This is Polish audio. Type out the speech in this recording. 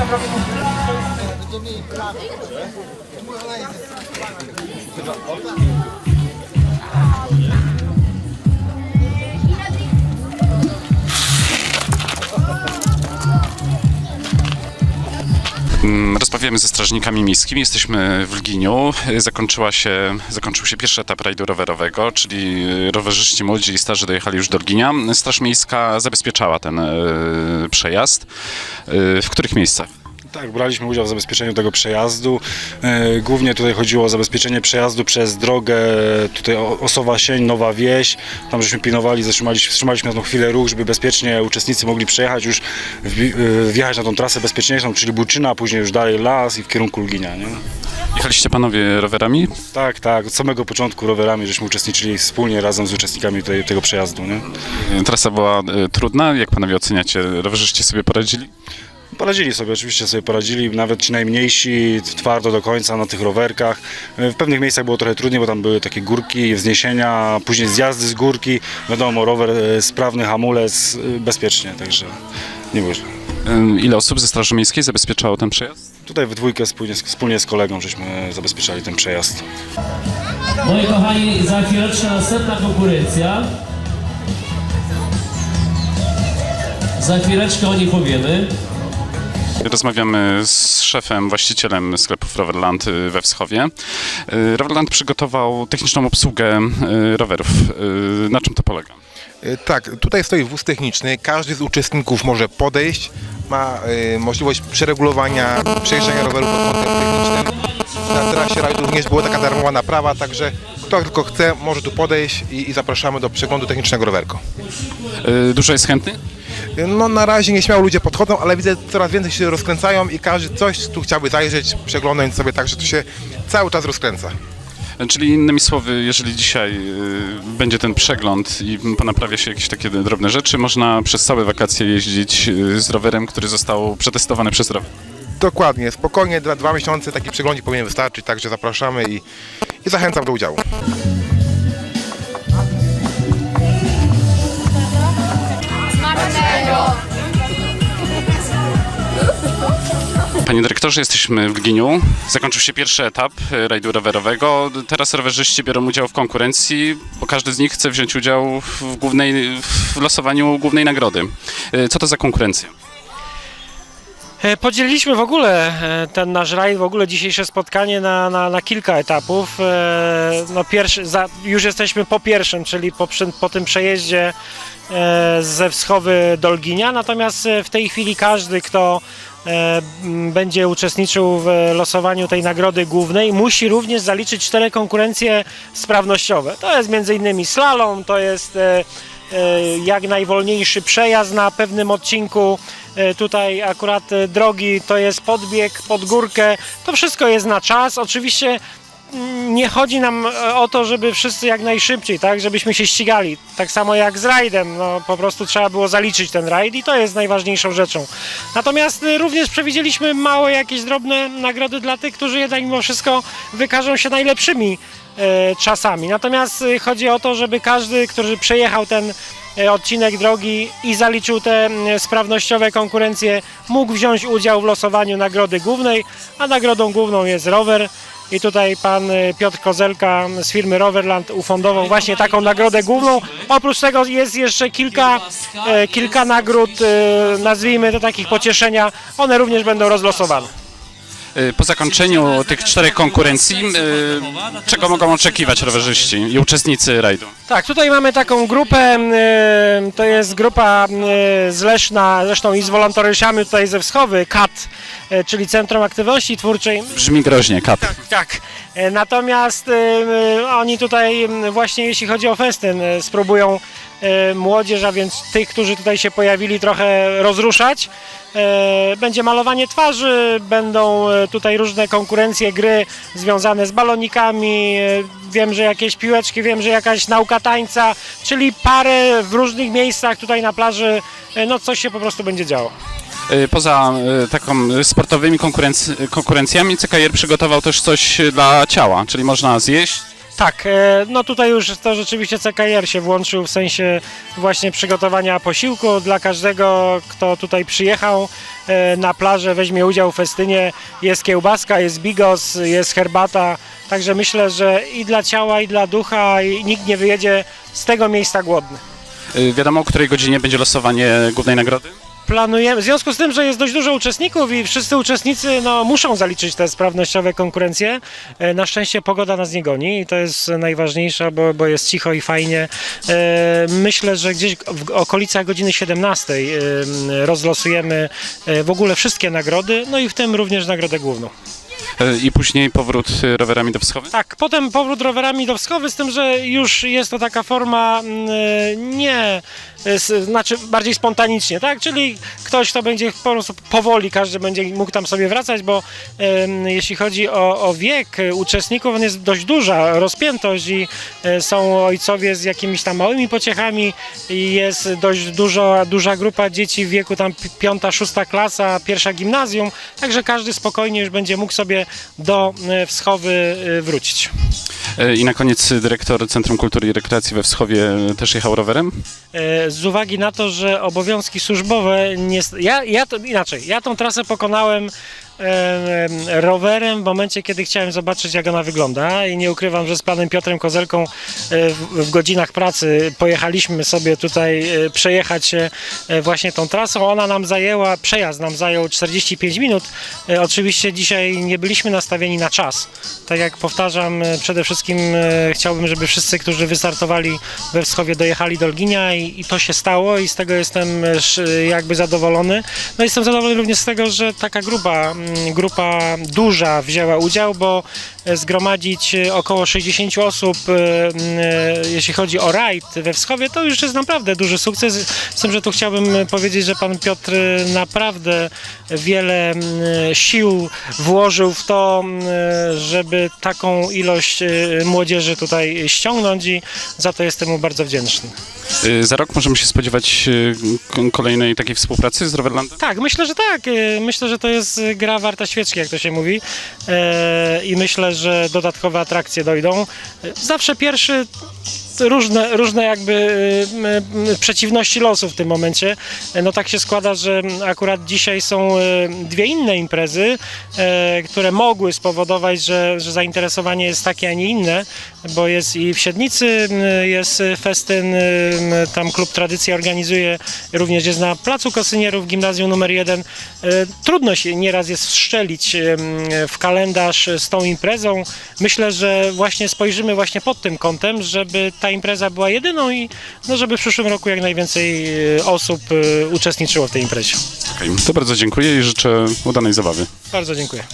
Mm, Rozmawiamy ze strażnikami miejskimi. Jesteśmy w Lginiu. Zakończyła się, zakończył się pierwszy etap rajdu rowerowego, czyli rowerzyści młodzi i starzy dojechali już do Lginia. Straż Miejska zabezpieczała ten e, przejazd. E, w których miejscach? Tak, braliśmy udział w zabezpieczeniu tego przejazdu. E, Głównie tutaj chodziło o zabezpieczenie przejazdu przez drogę tutaj O- Osowa Sień, Nowa Wieś. Tam żeśmy pilnowali, zatrzymaliśmy, wstrzymaliśmy na tą chwilę ruch, żeby bezpiecznie uczestnicy mogli przejechać już, e, wjechać na tą trasę bezpieczniejszą, czyli Buczyna, a później już dalej las i w kierunku Lginia. Nie? Jechaliście panowie rowerami? Tak, tak, od samego początku rowerami żeśmy uczestniczyli wspólnie razem z uczestnikami tutaj, tego przejazdu. Nie? E, Trasa była e, trudna. Jak panowie oceniacie? Rowerzyści sobie poradzili? Poradzili sobie, oczywiście sobie poradzili, nawet ci najmniejsi, twardo do końca na tych rowerkach. W pewnych miejscach było trochę trudniej, bo tam były takie górki, wzniesienia, później zjazdy z górki. Wiadomo, rower e, sprawny, hamulec, e, bezpiecznie, także nie było źle. Ile osób ze Straży Miejskiej zabezpieczało ten przejazd? Tutaj we dwójkę wspólnie, wspólnie z kolegą żeśmy zabezpieczali ten przejazd. Moi kochani, za chwileczkę następna konkurencja. Za chwileczkę o niej powiemy. Rozmawiamy z szefem, właścicielem sklepów Roverland y, we Wschowie. Y, Roverland przygotował techniczną obsługę y, rowerów. Na czym to polega? Tak, tutaj stoi wóz techniczny. Każdy z uczestników może podejść, ma możliwość przeregulowania przejeżdżania roweru pod kątem technicznym. Na trasie rajdu również była taka darmowa naprawa, także kto tylko chce, może tu podejść i, i zapraszamy do przeglądu technicznego rowerku. Dużo jest chętnych? No na razie nieśmiało ludzie podchodzą, ale widzę coraz więcej się rozkręcają i każdy coś tu chciałby zajrzeć, przeglądać sobie, także to się cały czas rozkręca. Czyli innymi słowy, jeżeli dzisiaj y, będzie ten przegląd i ponaprawia się jakieś takie drobne rzeczy, można przez całe wakacje jeździć y, z rowerem, który został przetestowany przez rower. Dokładnie, spokojnie, dwa, dwa miesiące taki przeglądzik powinien wystarczyć, także zapraszamy i, i zachęcam do udziału. Panie dyrektorze, jesteśmy w Lginiu. Zakończył się pierwszy etap y, rajdu rowerowego. Teraz rowerzyści biorą udział w konkurencji, bo każdy z nich chce wziąć udział w, głównej, w losowaniu głównej nagrody. Y, Co to za konkurencja? E, Podzieliliśmy w ogóle e, ten nasz rajd, w ogóle dzisiejsze spotkanie na, na, na kilka etapów. E, No pierwszy, za, już jesteśmy po pierwszym, czyli po, po tym przejeździe ze Wschowy do Lginia, natomiast w tej chwili każdy, kto będzie uczestniczył w losowaniu tej nagrody głównej, musi również zaliczyć cztery konkurencje sprawnościowe. To jest innymi slalom, to jest jak najwolniejszy przejazd na pewnym odcinku. E, Tutaj akurat e, drogi to jest podbieg pod górkę. To wszystko jest na czas. Oczywiście nie chodzi nam e, o to, żeby wszyscy jak najszybciej, tak, żebyśmy się ścigali. Tak samo jak z rajdem, no po prostu trzeba było zaliczyć ten rajd i to jest najważniejszą rzeczą. Natomiast y, również przewidzieliśmy małe jakieś drobne nagrody dla tych, którzy jednak mimo wszystko wykażą się najlepszymi e, czasami. Natomiast y, chodzi o to, żeby każdy, który przejechał ten e, odcinek drogi i zaliczył te sprawnościowe konkurencje, mógł wziąć udział w losowaniu nagrody głównej, a nagrodą główną jest rower. I tutaj pan y, Piotr Kozelka z firmy Roverland ufundował właśnie taką nagrodę główną. Oprócz tego jest jeszcze kilka, e, kilka nagród, e, nazwijmy to takich pocieszenia. One również będą rozlosowane. Y, Po zakończeniu tych czterech konkurencji, y, czego mogą oczekiwać rowerzyści i uczestnicy rajdu? Tak, tutaj mamy taką grupę, e, to jest grupa z Leszna, zresztą i z wolontariuszami tutaj ze Wschowy, KAT, czyli Centrum Aktywności Twórczej. Brzmi groźnie, kat. Tak. E, Natomiast oni tutaj właśnie jeśli chodzi o festyn, spróbują młodzież, a więc tych, którzy tutaj się pojawili, trochę rozruszać. E, Będzie malowanie twarzy, będą e, tutaj różne konkurencje, gry związane z balonikami, e, wiem, że jakieś piłeczki, wiem, że jakaś nauka tańca, czyli parę w różnych miejscach tutaj na plaży, e, no coś się po prostu będzie działo. Poza taką sportowymi konkurenc- konkurencjami CKR przygotował też coś dla ciała, czyli można zjeść, Tak, e, no tutaj już to rzeczywiście CKR się włączył w sensie właśnie przygotowania posiłku dla każdego, kto tutaj przyjechał e, na plażę, weźmie udział w festynie. Jest kiełbaska, jest bigos, jest herbata, także myślę, że i dla ciała, i dla ducha i nikt nie wyjedzie z tego miejsca głodny. Y, Wiadomo, o której godzinie będzie losowanie głównej nagrody? Planujemy, w związku z tym, że jest dość dużo uczestników i wszyscy uczestnicy no, muszą zaliczyć te sprawnościowe konkurencje, e, na szczęście pogoda nas nie goni i to jest najważniejsze, bo, bo jest cicho i fajnie. E, Myślę, że gdzieś w okolicach godziny 17 e, rozlosujemy e, w ogóle wszystkie nagrody, no i w tym również nagrodę główną. Y, I później powrót y, rowerami do Wschowy? Tak, potem powrót rowerami do Wschowy, z tym, że już jest to taka forma mm, e, nie, e, znaczy bardziej spontanicznie, tak? Czyli ktoś, kto będzie po prostu powoli, każdy będzie mógł tam sobie wracać, bo jeśli chodzi o, o wiek e, uczestników, on jest dość duża rozpiętość i e, są ojcowie z jakimiś tam małymi pociechami i jest dość dużo, duża grupa dzieci w wieku tam pi- piąta, szósta klasa, pierwsza gimnazjum, także każdy spokojnie już będzie mógł sobie do e, Wschowy e, wrócić. Y, I na koniec dyrektor Centrum Kultury i Rekreacji we Wschowie też jechał rowerem? E, Z uwagi na to, że obowiązki służbowe, nie, ja, ja to inaczej, ja tą trasę pokonałem em, em, rowerem w momencie, kiedy chciałem zobaczyć, jak ona wygląda i nie ukrywam, że z panem Piotrem Kozelką e, w, godzinach pracy pojechaliśmy sobie tutaj e, przejechać e, właśnie tą trasą. Ona nam zajęła, przejazd nam zajął 45 minut. Oczywiście dzisiaj nie byliśmy nastawieni na czas. Tak jak powtarzam, przede wszystkim chciałbym, żeby wszyscy, którzy wystartowali we Wschowie, dojechali do Lginia i, i to się stało i z tego jestem jakby zadowolony. No jestem zadowolony również z tego, że taka grupa, mm, grupa duża wzięła udział, bo e, zgromadzić e, około 60 osób, e, mm, jeśli chodzi o rajd we Wschowie, to już jest naprawdę duży sukces. Z tym, że tu chciałbym powiedzieć, że pan Piotr naprawdę wiele mm, sił włożył w to, mm, żeby taką ilość młodzieży tutaj ściągnąć i za to jestem mu bardzo wdzięczny. Y, Za rok możemy się spodziewać y, kolejnej takiej współpracy z Roverlandem? Tak, myślę, że tak. E, Myślę, że to jest gra warta świeczki, jak to się mówi. I myślę, że dodatkowe atrakcje dojdą. Zawsze pierwszy różne, różne jakby przeciwności losu w tym momencie. No tak się składa, że akurat dzisiaj są dwie inne imprezy, które mogły spowodować, że, że zainteresowanie jest takie, a nie inne, bo jest i w Siednicy jest festyn, tam klub Tradycja organizuje, również jest na Placu Kosynierów, gimnazjum numer jeden. E, Trudno się nieraz jest wszczelić w kalendarz z tą imprezą. Myślę, że właśnie spojrzymy właśnie pod tym kątem, żeby ta impreza była jedyną i no, żeby w przyszłym roku jak najwięcej e, osób e, uczestniczyło w tej imprezie. Okej, To bardzo dziękuję i życzę udanej zabawy. Bardzo dziękuję.